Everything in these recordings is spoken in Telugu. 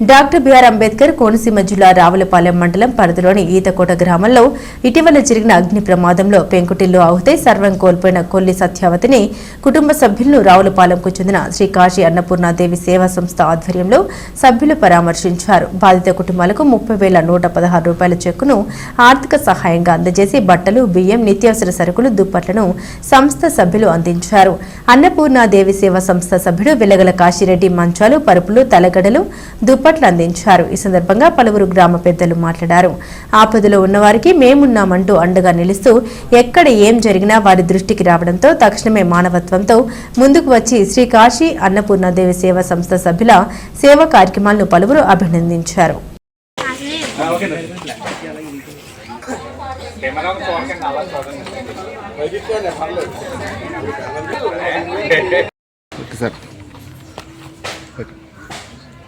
Doctor B R Ambedkar Konaseema జిల్లా రావులపాలెం మండలం పరిధిలోని ఈతకోట గ్రామంలో ఇటీవల జరిగిన అగ్ని ప్రమాదంలో పెంకుటిల్లు ఆహుతే సర్వం కోల్పోయిన కొల్లి సత్యావతిని కుటుంబ సభ్యులను రావులపాలెంకు చెందిన శ్రీ కాశీ అన్నపూర్ణాదేవి సేవా సంస్థ ఆధ్వర్యంలో సభ్యులు పరామర్శించారు. బాధిత కుటుంబాలకు ముప్పై వేల నూట పదహారు రూపాయల చెక్కును ఆర్థిక సహాయంగా అందజేసి బట్టలు బియ్యం నిత్యావసర సరుకులు దుప్పట్లను సంస్థ సభ్యులు అందించారు. అన్నపూర్ణాదేవి సేవా సంస్థ సభ్యుడు వెలగల కాశీరెడ్డి మంచాలు పరుపులు తలగడలు దుప్పట్లు అందించారు. ఈ సందర్భంగా పలువురు గ్రామ పెద్దలు మాట్లాడారు. ఆపదలో ఉన్నవారికి మేమున్నామంటూ అండగా నిలుస్తూ ఎక్కడ ఏం జరిగినా వారి దృష్టికి రావడంతో తక్షణమే మానవత్వంతో ముందుకు వచ్చి శ్రీ కాశీ అన్నపూర్ణాదేవి సేవా సంస్థ సభ్యుల సేవా కార్యక్రమాలను పలువురు అభినందించారు. సార్.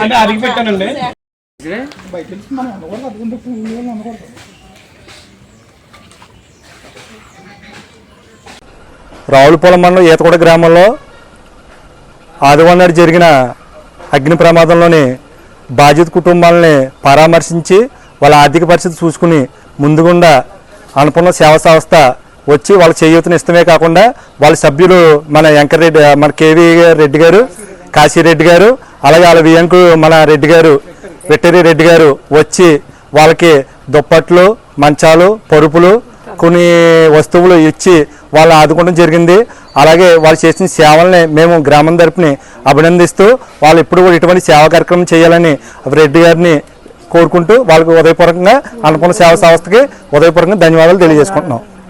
అంటే అడిగి పెట్టానండి రావులపాలెం మండలం ఈతకొండ గ్రామంలో ఆదివారం నాడు జరిగిన అగ్ని ప్రమాదంలోని బాధిత కుటుంబాలని పరామర్శించి వాళ్ళ ఆర్థిక పరిస్థితి చూసుకుని ముందుగుండా అనుకున్న సేవా సంస్థ వచ్చి వాళ్ళ చేయూతను ఇష్టమే కాకుండా వాళ్ళ సభ్యులు మన వెంకరెడ్డి మన కేవీ రెడ్డి గారు కాశీరెడ్డి గారు అలాగే వాళ్ళ వియంకు మన రెడ్డి గారు వెట్టరి రెడ్డి గారు వచ్చి వాళ్ళకి దుప్పట్లు మంచాలు పరుపులు కొన్ని వస్తువులు ఇచ్చి వాళ్ళు ఆదుకోవడం జరిగింది. అలాగే వాళ్ళు చేసిన సేవల్ని మేము గ్రామం తరపుని అభినందిస్తూ వాళ్ళు ఇప్పుడు కూడా ఇటువంటి సేవా కార్యక్రమం చేయాలని రెడ్డి గారిని కోరుకుంటూ వాళ్ళకు ఉదయపూర్వకంగా అనుకున్న సేవా సంస్థకి ఉదయపూర్వకంగా ధన్యవాదాలు తెలియజేసుకుంటున్నాం.